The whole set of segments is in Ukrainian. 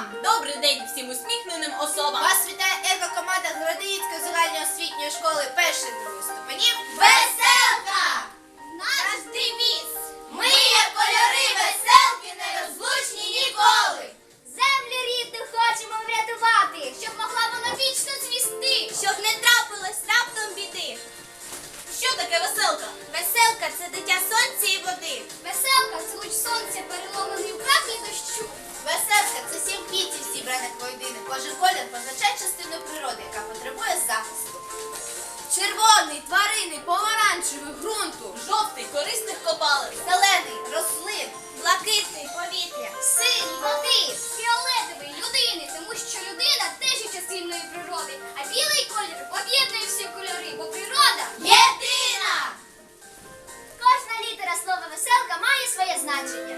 вам! Добрий день всім усміхненим особам. Вас вітає еко-команда Градиївської загальноосвітньої школи перших других ступенів. Веселка! Наш девіз! Ми є кольори Червоний, тваринний, помаранчевий, ґрунту, Жовтий корисних копалин. зелений, рослин. Блакитний повітря, синій води, фіолетовий людини, тому що людина теж є частиною природи, а білий колір об'єднує всі кольори, бо природа єдина. Кожна літера слова веселка має своє значення.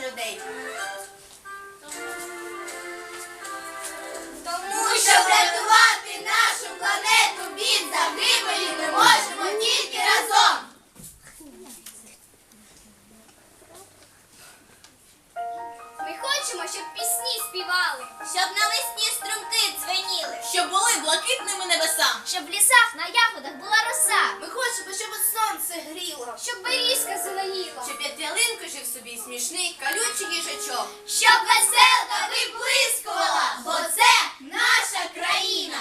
Людей. Тому що врятувати нашу планету від загибелі, хочемо, щоб пісні співали, щоб навесні струмки дзвеніли, Щоб були блакитними небеса. щоб в лісах на ягодах була роса, Ми хочемо, щоб сонце гріло. щоб берізка зеленіла, Щоб під ялинку жив собі смішний калючий їжачок. щоб веселка виблискувала, бо це наша країна.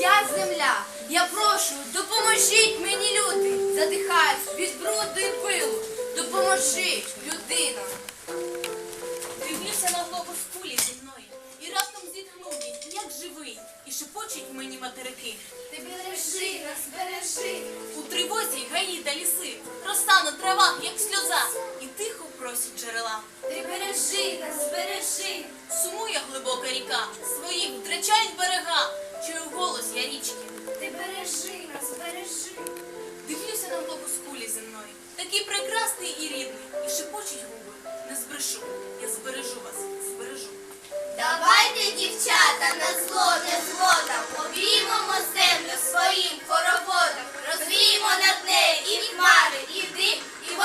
Я земля. Я прошу, допоможіть мені, люди. Задихаюсь від бруду і пилу. Допоможіть, людина. Дивлюся на глобус кулі зі мною. І раптом зітхнув він, як живий, і шепочуть мені материки. Ти бережи нас, бережи. У тривозі гаї та ліси, роса на травах, як сльоза, і тихо просять джерела. Ти бережи нас, бережи. Сумує глибока ріка, своїх втрачають берега, чую голос я річки. Ти бережи нас, бережи. Дивлюся на кулі зі мною, такий прекрасний і рідний, і шепочуть губи. Не збрешу, я збережу вас, збережу. Давайте, дівчата, на зло не згодом, обіймемо землю своїм хороводом, розвіємо над нею і хмари, і дим, і в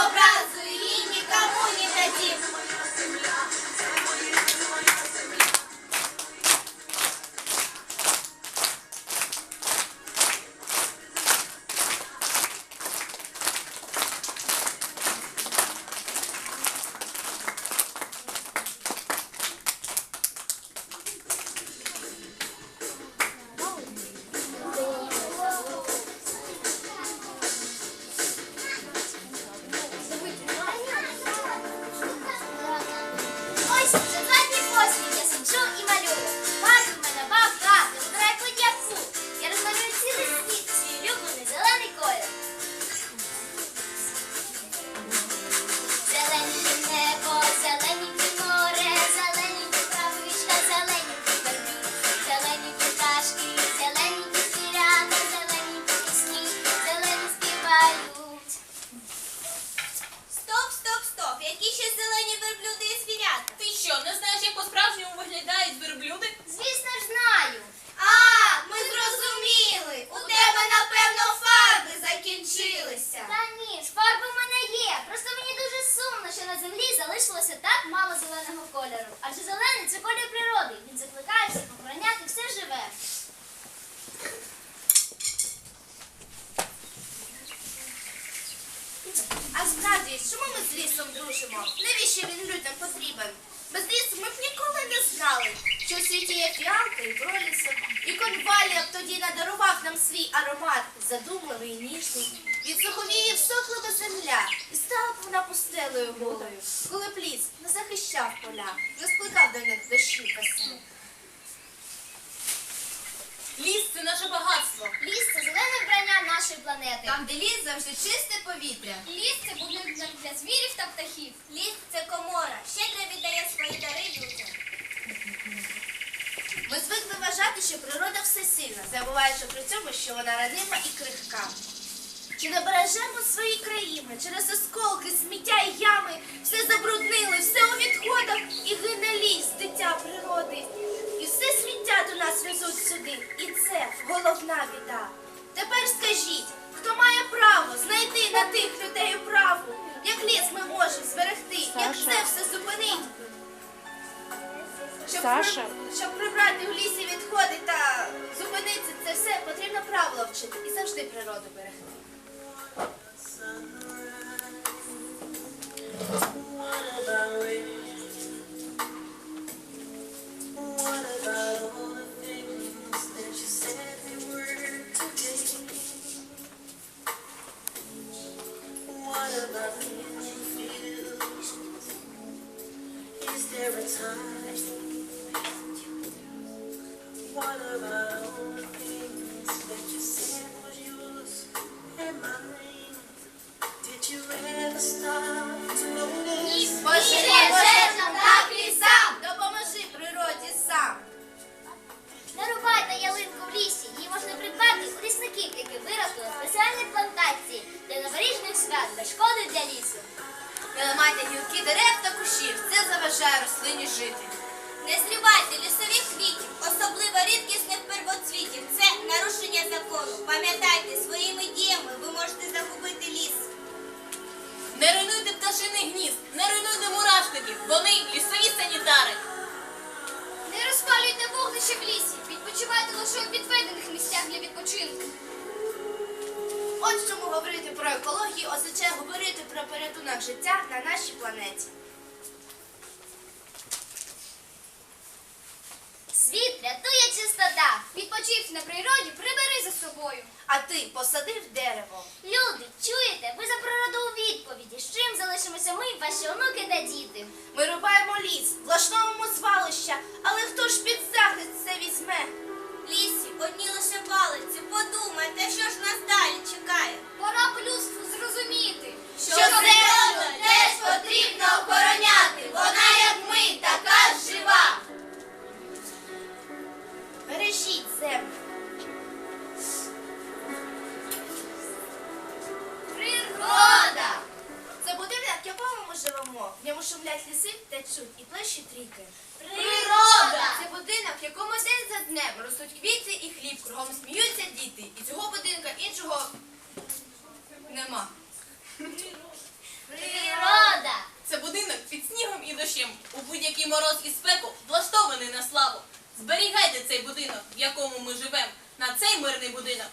А справді, чому ми з лісом дружимо? Навіщо він людям потрібен? Без лісу ми б ніколи не знали, що у світі є фіалка і пролісок. І конвалія б тоді надарував нам свій аромат, задумливий і ніжний. Від суховії всохла би земля, і стала б вона пустелою голою, коли б ліс не захищав поля, не скликав до них дощі пасень. Ліс це наше багатство. Ліс це зелене вбрання нашої планети. Там, де ліс завжди чисте повітря. Ліс це будинок для звірів та птахів. Ліс це комора, щедро віддає свої дари людям. Ми звикли вважати, що природа всесильна, забуваючи при цьому, що вона ранима і крихка. Чи не бережемо свої країни через осколки, сміття і ями, все забруднили, все у відходах і гине ліс, дитя природи. І все сміття до нас везуть сюди. І це головна біда. Тепер скажіть, хто має право знайти на тих людей правду? Шкоди для лісу. Не ламайте гілки дерев та кущів, це заважає рослині жити. Не зрівайте лісових квітів, особливо рідкісних первоцвітів. Це нарушення закону. Пам'ятайте, своїми діями ви можете загубити ліс. Не руйнуйте пташиний гнізд, не руйнуйте мурашників. Вони лісові санітари. Не розпалюйте вогнище в лісі. Відпочивайте лише у відведених місцях для відпочинку. От чому говорити про екологію означає говорити про порятунок життя на нашій планеті. Чистота. На природі, прибери за собою. А ти посадив дерево. Люди, чуєте? Ви за природу у відповіді. З чим залишимося ми, ваші онуки та діти? Ми рубаємо ліс, влаштовуємо звалища, але хто ж під захист це візьме? Лісі одні лише палиці. Подумайте, що ж нас далі чекає. Пора б людству зрозуміти, Що землю теж днем ростуть квіти і хліб, кругом сміються діти. І цього будинка іншого нема. Природа! Це будинок під снігом і дощем. У будь-який мороз і спеку влаштований на славу. Зберігайте цей будинок, в якому ми живемо. На цей мирний будинок